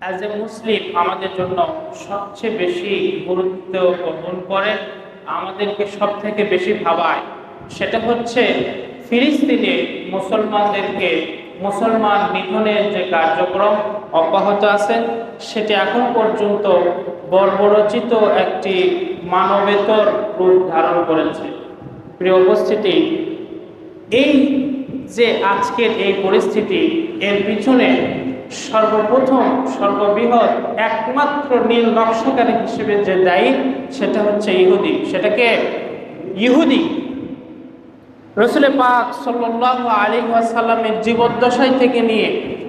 As a মুসলিম আমাদের জন্য সবচেয়ে বেশি গুরুত্ব বহন করে আমাদেরকে সব থেকে বেশি ভাবায়। সেটা হচ্ছে ফিলিস্তিনে মুসলমানদেরকে মুসলমান নিধনের যে কার্যক্রম অব্যাহত আছে, সেটি এখন পর্যন্ত বর্বরচিত একটি মানবেতর রূপ ধারণ করেছে। প্রিয় উপস্থিতি, এই যে আজকের এই পরিস্থিতি, এর পিছনে সর্বপ্রথম, সর্ববৃহৎ, একমাত্র নীল নকশাকারী হিসেবে যে দায়ী, সেটা হচ্ছে ইহুদি। সেটাকে ইহুদি। রসুল পাক সাল্লাহ আলী ওয়াসাল্লামের জীবদ্দশায় থেকে নিয়ে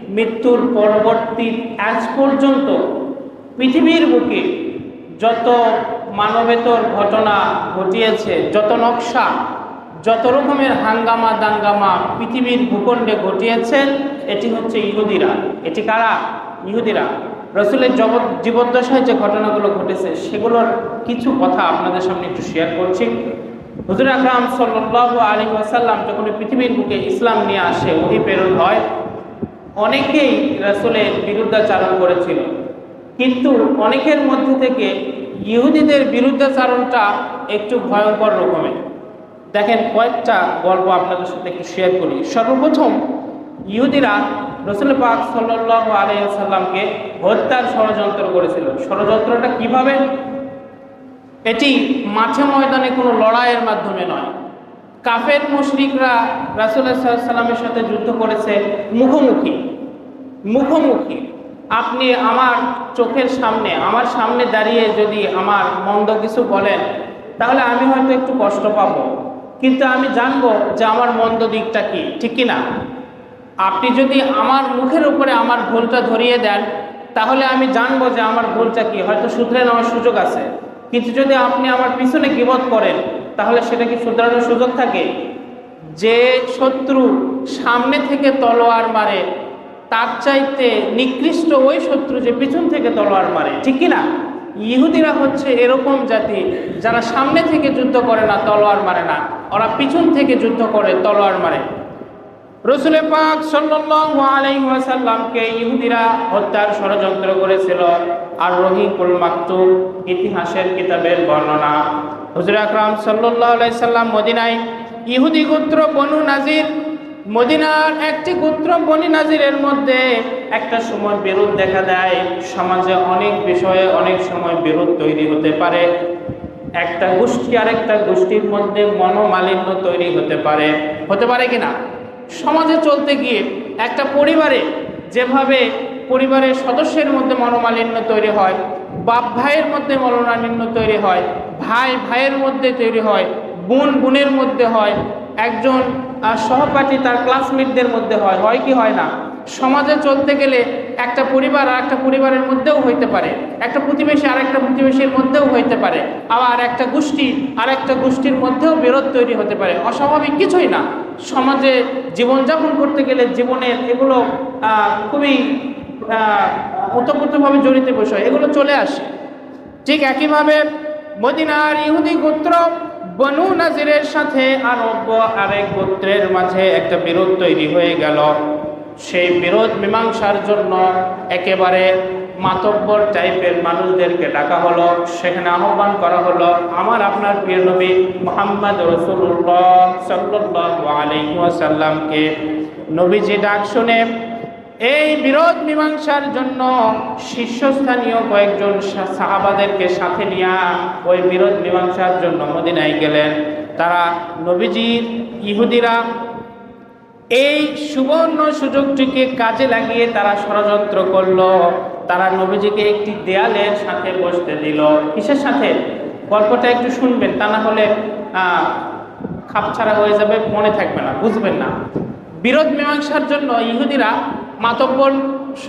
মৃত্যুর পরবর্তী আজ পর্যন্ত পৃথিবীর বুকে যত মানবেতর ঘটনা ঘটিয়েছে, যত নকশা যত রকমের হাঙ্গামা দাঙ্গামা পৃথিবীর ভূখণ্ডে ঘটিয়েছেন, এটি হচ্ছে ইহুদিরা। এটি কারা? ইহুদিরা। রসুলের জগৎ জীবদ্দশায় যে ঘটনাগুলো ঘটেছে, সেগুলোর কিছু কথা আপনাদের সামনে একটু শেয়ার করছি। হুজুর আকরাম সাল্লাহ আলী ওয়াসাল্লাম যখন পৃথিবীর বুকে ইসলাম নিয়ে আসে, ওহি প্রেরণ হয়, অনেকেই রসুলের বিরুদ্ধাচারণ করেছিল। কিন্তু অনেকের মধ্যে থেকে ইহুদিদের বিরুদ্ধাচারণটা একটু ভয়ঙ্কর রকমের। দেখেন কয়েকটা গল্প আপনাদের সাথে একটু শেয়ার করি। সর্বপ্রথম ইহুদিরা রসুল পাক সাল্লাহ আলাইসাল্লামকে হত্যার ষড়যন্ত্র করেছিল। ষড়যন্ত্রটা কীভাবে? এটি মাঠে ময়দানে কোনো লড়াইয়ের মাধ্যমে নয়। কাফের মুশরিকরা রাসুল্লাহ সাল্লামের সাথে যুদ্ধ করেছে মুখোমুখি। মুখোমুখি। আপনি আমার চোখের সামনে, আমার সামনে দাঁড়িয়ে যদি আমার মন্দ কিছু বলেন, তাহলে আমি হয়তো একটু কষ্ট পাব। কিন্তু আমি জানব যে আমার মন্দ দিকটা কি, ঠিক কি না আপনি যদি আমার মুখের উপরে আমার ভুলটা ধরিয়ে দেন, তাহলে আমি জানব যে আমার ভুলটা কি, হয়তো শুধরে নেওয়ার সুযোগ আছে। কিন্তু যদি আপনি আমার পিছনে গিবত করেন, তাহলে সেটা কি শুধরানোর সুযোগ থাকে? যে শত্রু সামনে থেকে তলোয়ার মারে, তার চাইতে নিকৃষ্ট ওই শত্রু যে পিছন থেকে তলোয়ার মারে, ঠিক কি না ইহুদিরা হচ্ছে এরকম জাতি, যারা সামনে থেকে যুদ্ধ করে না, তলোয়ার মারে না। ওরা পিছন থেকে যুদ্ধ করে, তলোয়ার মারে। রসুলে পাক সাল্লাল্লাহু আলাইহি ইহুদিরা হত্যার ষড়যন্ত্র করেছিল। আর রহিকুল মাকতুব ইতিহাসের কিতাবের বর্ণনা। হুজুর আকরাম আলাইহি সাল্লাম মদিনায় ইহুদি গোত্র বনু নাজির মদিনার একটি গোত্র বনি নাজিরের মধ্যে একটা সময় বিরোধ দেখা দেয়। সমাজে অনেক বিষয়ে অনেক সময় বিরোধ তৈরি হতে পারে। একটা গোষ্ঠী আর একটা গোষ্ঠীর মধ্যে মনোমালিন্য তৈরি হতে পারে। হতে পারে কিনা? সমাজে চলতে গিয়ে একটা পরিবারে যেভাবে পরিবারের সদস্যের মধ্যে মনোমালিন্য তৈরি হয়, বাপ ভাইয়ের মধ্যে মনোমালিন্য তৈরি হয়, ভাই ভাইয়ের মধ্যে তৈরি হয়, বোন বোনের মধ্যে হয় একজন সহপাঠী তার ক্লাসমেটদের মধ্যে হয় হয় কি হয় না? সমাজে চলতে গেলে একটা পরিবার আর একটা পরিবারের মধ্যেও হইতে পারে। একটা প্রতিবেশী আর একটা প্রতিবেশীর মধ্যেও হইতে পারে। আবার একটা গোষ্ঠী আর একটা গোষ্ঠীর মধ্যেও বিরোধ তৈরি হতে পারে। অস্বাভাবিক কিছুই না। সমাজে জীবনযাপন করতে গেলে জীবনের এগুলো খুবই ওতপ্রোতভাবে জড়িত বিষয়। এগুলো চলে আসে। ঠিক একইভাবে মদিনার ইহুদি গোত্র বনু নাজিরের সাথে আরব্য আরেক গোত্রের মাঝে একটা বিরোধ তৈরি হয়ে গেল। সেই বিরোধ মীমাংসার জন্য একেবারে মাতব্বর টাইপের মানুষদেরকে ডাকা হলো। সেখানে আহ্বান করা হলো, আমার আপনার প্রিয় নবী মোহাম্মদ রসুল্লাহ সাল্লাহ আলাইসাল্লামকে নবীজি ডাক শুনে এই বিরোধ মীমাংসার জন্য শীর্ষস্থানীয় কয়েকজন সাহাবাদেরকে সাথে নিয়ে ওই বিরোধ মীমাংসার জন্য মদিনায় গেলেন। তারা নবীজির, ইহুদিরা এই সুবর্ণ সুযোগটিকে কাজে লাগিয়ে তারা ষড়যন্ত্র করল। তারা নবীজিকে একটি দেয়ালের সাথে বসতে দিল। কিসের সাথে? গল্পটা একটু শুনবেন, তা না হলে খাপছাড়া হয়ে যাবে, মনে থাকবে না, বুঝবেন না। বিরোধ মীমাংসার জন্য ইহুদিরা মাতব্বর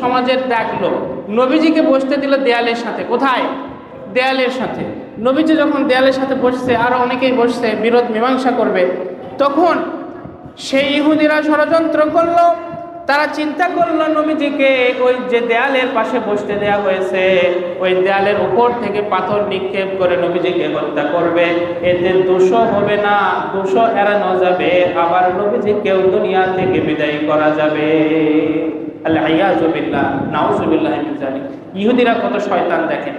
সমাজের দেখল নবীজিকে বসতে দিল দেয়ালের সাথে। কোথায়? দেয়ালের সাথে। নবীজি যখন দেয়ালের সাথে বসছে, আর অনেকেই বসছে, বিরোধ, মীমাংসা করবে। তখন সেই ইহুদিরা ষড়যন্ত্র করল তারা চিন্তা করল নবীজিকে, ওই যে দেয়ালের পাশে বসতে দেয়া হয়েছে, ওই দেয়ালের উপর থেকে পাথর নিক্ষেপ করে নবীজিকে হত্যা করবে। এতে দোষও হবে না, দোষও এড়ানো যাবে, আবার নবীজিকেও দুনিয়া থেকে বিদায় করা যাবে। জালিক ইহুদিরা কত শয়তান দেখেন।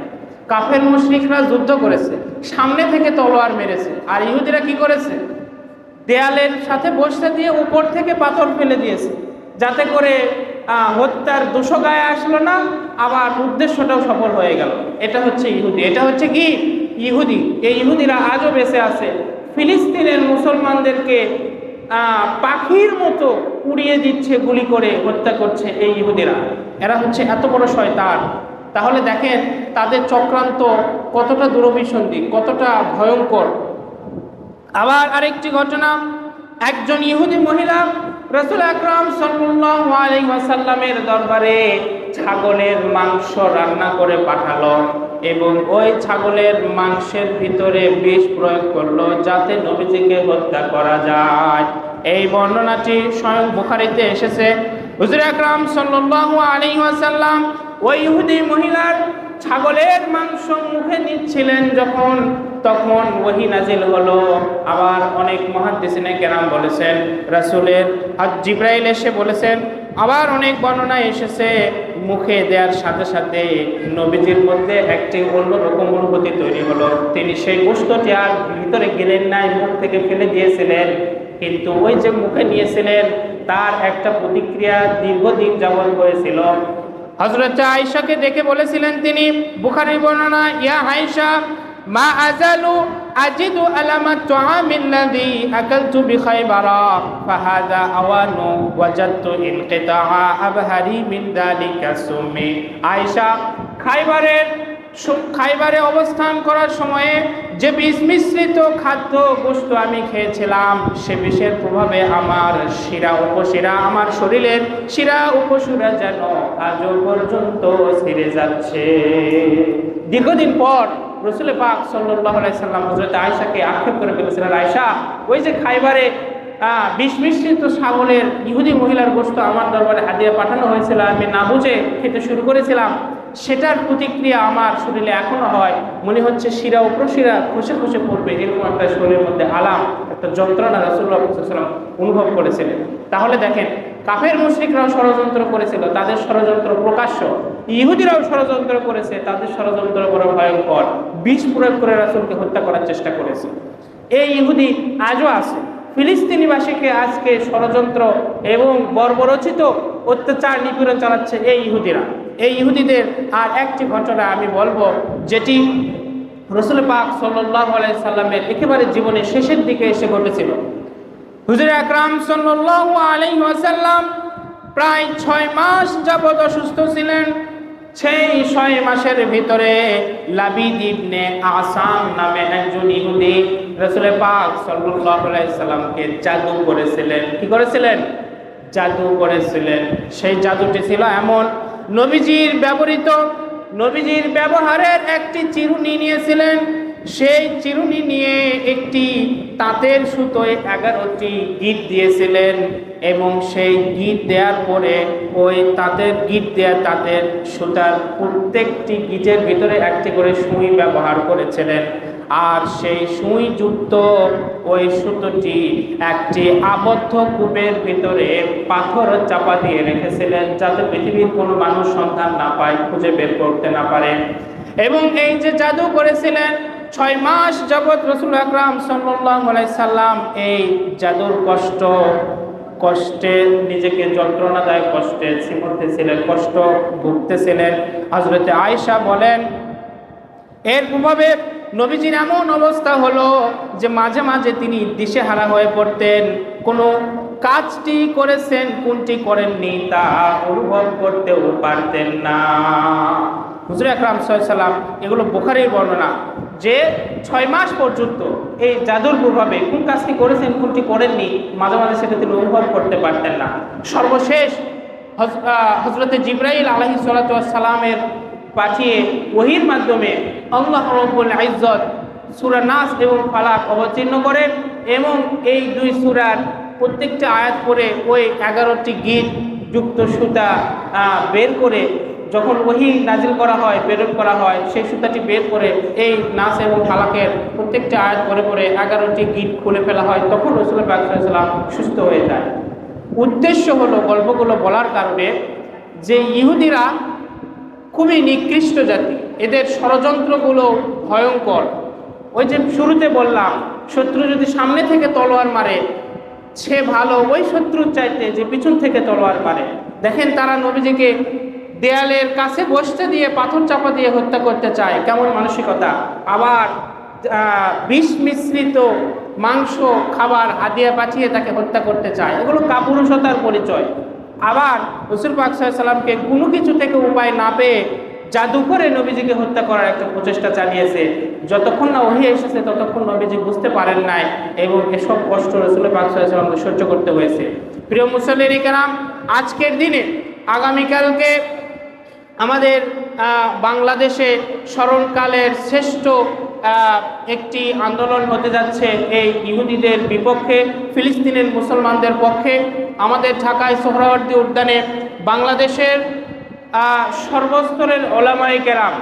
কাফের মুশরিকরা যুদ্ধ করেছে, সামনে থেকে তলোয়ার মেরেছে, আর ইহুদিরা কি করেছে? দেয়ালের সাথে বসতে দিয়ে উপর থেকে পাথর ফেলে দিয়েছে। যাতে করে হত্যার দোষ গায়ে আসলো না, আবার উদ্দেশ্যটাও সফল হয়ে গেল। এটা হচ্ছে ইহুদি। এটা হচ্ছে কি? ইহুদি। এই ইহুদিরা আজও বেঁচে আছে। ফিলিস্তিনের মুসলমানদেরকে পাখির মতো উড়িয়ে দিচ্ছে, গুলি করে হত্যা করছে এই ইহুদিরা। এরা হচ্ছে এত বড় শয়তান। তাহলে দেখেন, তাদের চক্রান্ত কতটা দূরভিসন্ধি, কতটা ভয়ঙ্কর। আবার আরেকটি ঘটনা, একজন ইহুদি মহিলা রসুল আকরাম সাল্লামের দরবারে ছাগলের মাংস রান্না করে পাঠালো এবং ওই ছাগলের মাংসের ভিতরে বিষ প্রয়োগ করল যাতে নবীজিকে হত্যা করা যায়। এই বর্ণনাটি স্বয়ং বুখারিতে এসেছে। হুজুর আকরাম সাল্লু আলী ওয়াসাল্লাম ওই ইহুদি মহিলার ছাগলের মাংস মুখে নিচ্ছিলেন যখন, তখন ওহি নাজিল হলো। আবার অনেক মহাদ্দেশিনে কেরাম বলেছেন, রাসূলের আর জিব্রাইল এসে বলেছেন, আবার অনেক বর্ণনায় এসেছে, মুখে দেওয়ার সাথে সাথে নবীজির মধ্যে একটি অন্যরকম অনুভূতি তৈরি হলো। তিনি সেই গোষ্ঠটি আর ভিতরে গেলেন নাই মুখ থেকে ফেলে দিয়েছিলেন। কিন্তু ওই যে মুখে নিয়েছিলেন, তার একটা প্রতিক্রিয়া দীর্ঘদিন যাবৎ হয়েছিল। হজরত আয়সাকে দেখে বলেছিলেন তিনি বুখারি বর্ণনা, ইয়া আয়সা মা আজালু আজিদু আলামা তুআমিল্লাযী আকালতু বিখাইবারা, ফাহাযা আওয়ানু ওয়াজাদতু ইনকিতাআ আবহারি মিন যালিকা সুমি আয়েশা, খাইবারের খাইবারে অবস্থান করার সময়ে যে বিষ মিশ্রিত খাদ্য বস্তু আমি খেয়েছিলাম, সে বিষের প্রভাবে আমার শিরা উপশিরা, আমার শরীরের শিরা উপশিরা যেন আজও পর্যন্ত ছিঁড়ে যাচ্ছে। দীর্ঘদিন পর রসুল পাক সাল্লাহ সাল্লাম হজরত আয়সাকে আক্ষেপ করে ফেলেছিলেন আয়সা ওই যে খাইবারে বিষ মিশ্রিত ছাগলের ইহুদি মহিলার গোস্ত আমার দরবারে হাতিয়ে পাঠানো হয়েছিল, আমি না বুঝে খেতে শুরু করেছিলাম। সেটার প্রতিক্রিয়া আমার শরীরে এখনও হয়। মনে হচ্ছে শিরা উপরশিরা খসে খসে পড়বে, এরকম একটা শরীরের মধ্যে আলাম একটা যন্ত্রণা রাসুল্লাহ সাল্লাম অনুভব করেছিলেন। তাহলে দেখেন, কাফের মুশ্রিকরাও ষড়যন্ত্র করেছিল, তাদের ষড়যন্ত্র প্রকাশ্য। ইহুদিরাও ষড়যন্ত্র করেছে, তাদের ষড়যন্ত্র বড় ভয়ঙ্কর। বিষ প্রয়োগ করে রাসুলকে হত্যা করার চেষ্টা করেছে। এই ইহুদি আজও আছে। ফিলিস্তিনিবাসীকে আজকে ষড়যন্ত্র এবং বর্বরচিত অত্যাচার নিপীড়ন চালাচ্ছে এই ইহুদিরা। এই ইহুদিদের আর একটি ঘটনা আমি বলব, যেটি রসুল পাক সাল্লাহ সাল্লামের একেবারে জীবনের শেষের দিকে এসে ঘটেছিল। হুজুর আকরাম আলাইহি ওয়াসাল্লাম প্রায় ছয় মাস যাবৎ অসুস্থ ছিলেন। সেই ছয় মাসের ভিতরে লাবিদ ইবনে আসাম নামে একজন ইহুদি রসুল পাক আলাইহি সাল্লামকে জাদু করেছিলেন। কি করেছিলেন? জাদু করেছিলেন। সেই জাদুটি ছিল এমন নবীজির ব্যবহৃত, নবীজির ব্যবহারের একটি চিরুনি নিয়েছিলেন। সেই চিরুনি নিয়ে একটি তাঁতের সুতোয় এগারোটি গিট দিয়েছিলেন এবং সেই গিট দেওয়ার পরে ওই তাঁতের গিট দেওয়া তাঁতের সুতার প্রত্যেকটি গিটের ভিতরে একটি করে সুই ব্যবহার করেছিলেন। আর সেই সুইযুক্ত ওই সুতোটি একটি আবদ্ধ কূপের ভিতরে পাথর চাপা দিয়ে রেখেছিলেন যাতে পৃথিবীর কোনো মানুষ সন্ধান না পায়, খুঁজে বের করতে না পারে। এবং এই যে জাদু করেছিলেন, ছয় মাস যাবৎ রসুল আকরাম সাল্লাম এই জাদুর কষ্ট, কষ্টে নিজেকে যন্ত্রণাদায়ক কষ্টে ছিমতেছিলেন কষ্ট ভুগতেছিলেন। হজরতে আয়েশা বলেন, এর প্রভাবে নবীজির এমন অবস্থা হলো যে মাঝে মাঝে তিনি দিশেহারা হয়ে পড়তেন। কোনো কাজটি করেছেন, কোনটি করেননি তা অনুভব করতেও পারতেন না। হুজুর আকরাম সাল্লাম এগুলো বোখারির বর্ণনা যে ছয় মাস পর্যন্ত এই জাদুর প্রভাবে কোন কাজটি করেছেন, কোনটি করেননি, মাঝে মাঝে সেটা তিনি অনুভব করতে পারতেন না। সর্বশেষ হজরতে জিব্রাইল আলহি সালামের পাঠিয়ে ওহির মাধ্যমে আল্লাহ রব্বুল ইজ্জত সূরা নাস এবং ফালাক অবতীর্ণ করেন এবং এই দুই সুরার প্রত্যেকটা আয়াত করে ওই এগারোটি গীত যুক্ত সুতা বের করে যখন ওহি নাজিল করা হয়, প্রেরণ করা হয়, সেই সুতাটি বের করে এই নাচ এবং ফালাকের প্রত্যেকটা আয়াত করে করে এগারোটি গীত খুলে ফেলা হয়, তখন রসুল পাকসাল্লাম সুস্থ হয়ে যায়। উদ্দেশ্য হলো গল্পগুলো বলার কারণে যে ইহুদিরা খুবই নিকৃষ্ট জাতি। এদের ষড়যন্ত্রগুলো ভয়ঙ্কর। ওই যে শুরুতে বললাম, শত্রু যদি সামনে থেকে তলোয়ার মারে, সে ভালো ওই শত্রুর চাইতে যে পিছন থেকে তলোয়ার মারে। দেখেন তারা নবীজিকে দেয়ালের কাছে বসতে দিয়ে, পাথর চাপা দিয়ে হত্যা করতে চায়। কেমন মানসিকতা? আবার বিষ মিশ্রিত মাংস, খাবার, হাদিয়া পাঠিয়ে তাকে হত্যা করতে চায়। এগুলো কাপুরুষতার পরিচয়। আবার রসুল পাক সাল্লামকে কোনো কিছু থেকে উপায় না পেয়ে জাদু করে নবীজিকে হত্যা করার একটা প্রচেষ্টা চালিয়েছে। যতক্ষণ না ওহি এসেছে, ততক্ষণ নবীজি বুঝতে পারেন নাই এবং এসব কষ্ট রসুল পাক সাল্লামকে সহ্য করতে হয়েছে। প্রিয় মুসল্লির কেরাম, আজকের দিনে আগামীকালকে আমাদের বাংলাদেশে স্মরণকালের শ্রেষ্ঠ একটি আন্দোলন হতে যাচ্ছে এই ইহুদিদের বিপক্ষে, ফিলিস্তিনের মুসলমানদের পক্ষে। আমাদের ঢাকায় সোহরাওয়ার্দী উদ্যানে বাংলাদেশের সর্বস্তরের ওলামাই কেরাম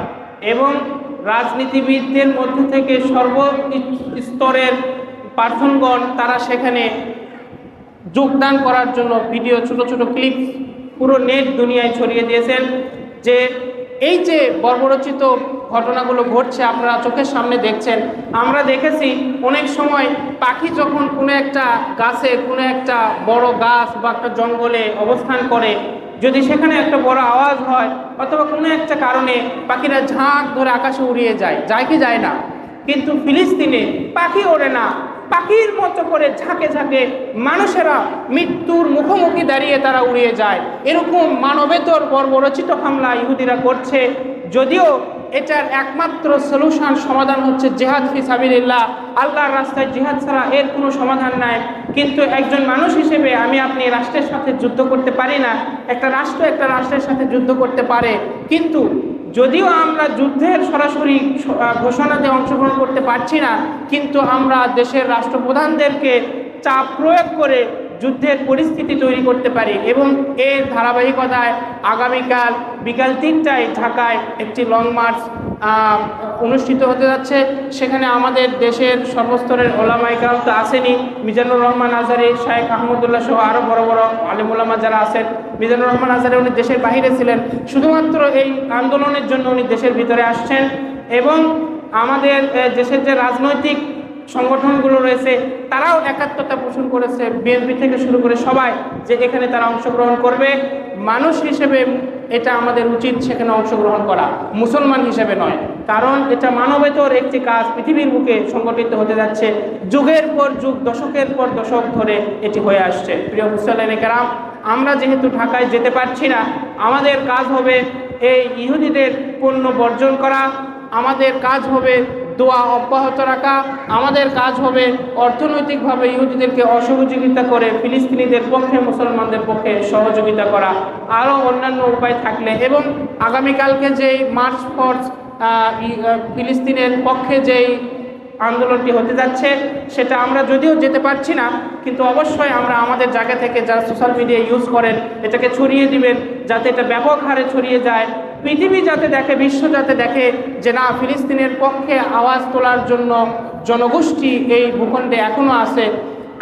এবং রাজনীতিবিদদের মধ্যে থেকে সর্ব স্তরের পার্সনগণ তারা সেখানে যোগদান করার জন্য ভিডিও, ছোট ছোট ক্লিপ পুরো নেট দুনিয়ায় ছড়িয়ে দিয়েছেন যে এই যে বর্বরচিত ঘটনাগুলো ঘটছে, আপনারা চোখের সামনে দেখছেন। আমরা দেখেছি অনেক সময় পাখি যখন কোনো একটা গাছে কোনো একটা বড় গাছ বা একটা জঙ্গলে অবস্থান করে, যদি সেখানে একটা বড় আওয়াজ হয় অথবা কোনো একটা কারণে পাখিরা ঝাঁক ধরে আকাশে উড়িয়ে যায় যায় কি যায় না? কিন্তু ফিলিস্তিনে পাখি ওড়ে না। পাখির মতো করে ঝাঁকে ঝাঁকে মানুষেরা মৃত্যুর মুখোমুখি দাঁড়িয়ে তারা উড়িয়ে যায়। এরকম মানবেতর বর্বরচিত হামলা ইহুদিরা করছে। যদিও এটার একমাত্র সলিউশন সমাধান হচ্ছে জেহাদ ফি সাবিলিল্লাহ। আল্লাহর রাস্তায় জেহাদ ছাড়া এর কোনো সমাধান নাই। কিন্তু একজন মানুষ হিসেবে আমি আপনি রাষ্ট্রের সাথে যুদ্ধ করতে পারি না। একটা রাষ্ট্র একটা রাষ্ট্রের সাথে যুদ্ধ করতে পারে। কিন্তু যদিও আমরা যুদ্ধের সরাসরি ঘোষণাতে অংশগ্রহণ করতে পারছি না, কিন্তু আমরা দেশের রাষ্ট্রপ্রধানদেরকে চাপ প্রয়োগ করে যুদ্ধের পরিস্থিতি তৈরি করতে পারি এবং এর ধারাবাহিকতায় আগামীকাল বিকাল তিনটায় ঢাকায় একটি লং মার্চ অনুষ্ঠিত হতে যাচ্ছে। সেখানে আমাদের দেশের সর্বস্তরের ওলামাইকাল তো আসেনি। মিজানুর রহমান আজারি শাহেখ আহমদুল্লাহ সহ আরও বড় বড় আলিমুলামা যারা আছেন, মিজানুর রহমান আজারি উনি দেশের বাহিরে ছিলেন। শুধুমাত্র এই আন্দোলনের জন্য উনি দেশের ভিতরে আসছেন এবং আমাদের দেশের যে রাজনৈতিক সংগঠনগুলো রয়েছে, তারাও একাত্মতা পোষণ করেছে, বিএনপি থেকে শুরু করে সবাই যে এখানে তারা অংশগ্রহণ করবে। মানুষ হিসেবে এটা আমাদের উচিত সেখানে অংশগ্রহণ করা, মুসলমান হিসেবে নয়। কারণ এটা মানবেতর একটি কাজ, পৃথিবীর বুকে সংগঠিত হতে যাচ্ছে, যুগের পর যুগ, দশকের পর দশক ধরে এটি হয়ে আসছে। প্রিয় মুসল্লান কেরাম, আমরা যেহেতু ঢাকায় যেতে পারছি না, আমাদের কাজ হবে এই ইহুদিদের পণ্য বর্জন করা, আমাদের কাজ হবে দোয়া অব্যাহত রাখা। আমাদের কাজ হবে অর্থনৈতিকভাবে ইহুদিদেরকে অসহযোগিতা করে ফিলিস্তিনিদের পক্ষে, মুসলমানদের পক্ষে সহযোগিতা করা। আরও অন্যান্য উপায় থাকলে এবং আগামীকালকে যেই মার্চ ফোর্স ফিলিস্তিনের পক্ষে যেই আন্দোলনটি হতে যাচ্ছে, সেটা আমরা যদিও যেতে পারছি না, কিন্তু অবশ্যই আমরা আমাদের জায়গা থেকে যারা সোশ্যাল মিডিয়া ইউজ করেন, এটাকে ছড়িয়ে দিবেন, যাতে এটা ব্যাপক হারে ছড়িয়ে যায়। পৃথিবী যাতে দেখে, বিশ্ব যাতে দেখে যে না, ফিলিস্তিনের পক্ষে আওয়াজ তোলার জন্য জনগোষ্ঠী এই ভূখণ্ডে এখনও আছে।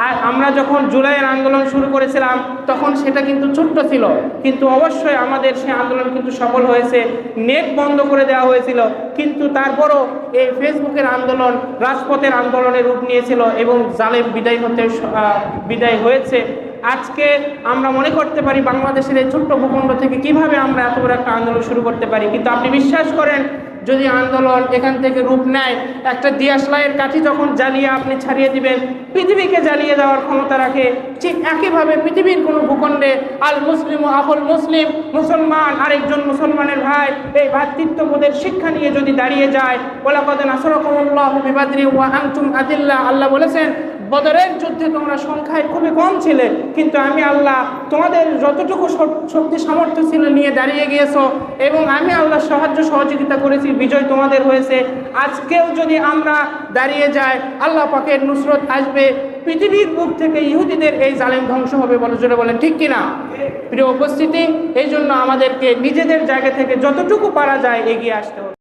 আর আমরা যখন জুলাইয়ের আন্দোলন শুরু করেছিলাম, তখন সেটা কিন্তু ছোট্ট ছিল। কিন্তু অবশ্যই আমাদের সে আন্দোলন কিন্তু সফল হয়েছে, নেট বন্ধ করে দেওয়া হয়েছিল। কিন্তু তারপরও এই ফেসবুকের আন্দোলন, রাজপথের আন্দোলনের রূপ নিয়েছিল এবং জালেম বিদায় হতে বিদায় হয়েছে। আজকে আমরা মনে করতে পারি বাংলাদেশের এই ছোট্ট ভূখণ্ড থেকে কীভাবে আমরা এত বড় একটা আন্দোলন শুরু করতে পারি। কিন্তু আপনি বিশ্বাস করেন, যদি আন্দোলন এখান থেকে রূপ নেয়, একটা দিয়াশলাইয়ের কাঠি যখন জ্বালিয়ে আপনি ছাড়িয়ে দিবেন, পৃথিবীকে জ্বালিয়ে দেওয়ার ক্ষমতা রাখে, ঠিক একইভাবে পৃথিবীর কোনো ভূখণ্ডে আল মুসলিম ও আফল মুসলিম, মুসলমান, আরেকজন মুসলমানের ভাই এই ভ্রাতৃত্ববোধের শিক্ষা নিয়ে যদি দাঁড়িয়ে যায় ওলাকদ নাসরকমুল্লাহ বিবাদরি ওয়া আনতুম আদিল্লাহ আল্লাহ বলেছেন বদরের যুদ্ধে তোমরা সংখ্যায় খুবই কম ছিলে, কিন্তু আমি আল্লাহ তোমাদের যতটুকু শক্তি সামর্থ্য ছিল নিয়ে দাঁড়িয়ে গিয়েছো, এবং আমি আল্লাহ সাহায্য সহযোগিতা করেছি, বিজয় তোমাদের হয়েছে। আজকেও যদি আমরা দাঁড়িয়ে যাই, আল্লাহ পাকের নুসরত আসবে, পৃথিবীর বুক থেকে ইহুদিদের এই জালেম ধ্বংস হবে বলে জোরে বলেন, ঠিক কিনা? প্রিয় উপস্থিতি, এই জন্য আমাদেরকে নিজেদের জায়গা থেকে যতটুকু পারা যায় এগিয়ে আসতে হবে।